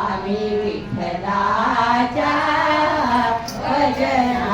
आम्ही विठ्ठलाच्या भजन